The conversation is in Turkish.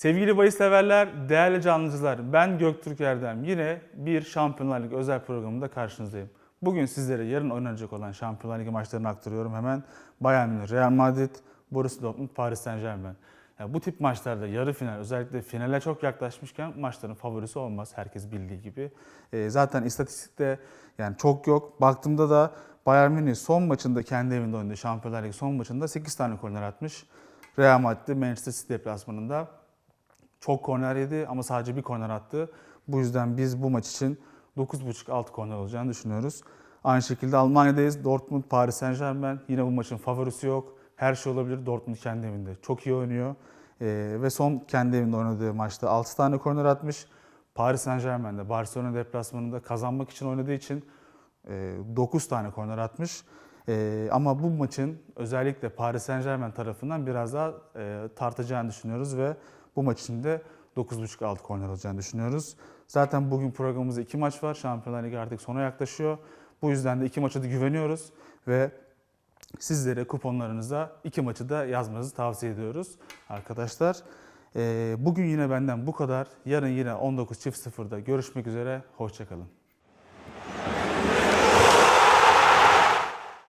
Sevgili bahis severler, değerli canlıcılar, ben Göktürk Erdem. Yine bir Şampiyonlar Ligi özel programında karşınızdayım. Bugün sizlere yarın oynanacak olan Şampiyonlar Ligi maçlarını aktarıyorum hemen. Bayern Münih, Real Madrid, Borussia Dortmund, Paris Saint Germain. Ya bu tip maçlarda yarı final, özellikle finale çok yaklaşmışken maçların favorisi olmaz herkes bildiği gibi. Ee, zaten istatistikte yani çok yok. Baktığımda da Bayern Münih son maçında kendi evinde oynadığı Şampiyonlar Ligi son maçında 8 tane korner atmış. Real Madrid Manchester City deplasmanında çok korner yedi ama sadece bir korner attı. Bu yüzden biz bu maç için 9.5 alt korner olacağını düşünüyoruz. Aynı şekilde Almanya'dayız. Dortmund, Paris Saint Germain. Yine bu maçın favorisi yok. Her şey olabilir. Dortmund kendi evinde çok iyi oynuyor. Ee, ve son kendi evinde oynadığı maçta 6 tane korner atmış. Paris Saint Germain'de Barcelona deplasmanında kazanmak için oynadığı için 9 tane korner atmış. Ee, ama bu maçın özellikle Paris Saint Germain tarafından biraz daha e, tartacağını düşünüyoruz ve bu maç için de 9.5 alt korner olacağını düşünüyoruz. Zaten bugün programımızda iki maç var. Şampiyonlar Ligi artık sona yaklaşıyor. Bu yüzden de iki maça da güveniyoruz ve sizlere kuponlarınıza iki maçı da yazmanızı tavsiye ediyoruz arkadaşlar. Ee, bugün yine benden bu kadar. Yarın yine 19.00'da görüşmek üzere. Hoşçakalın.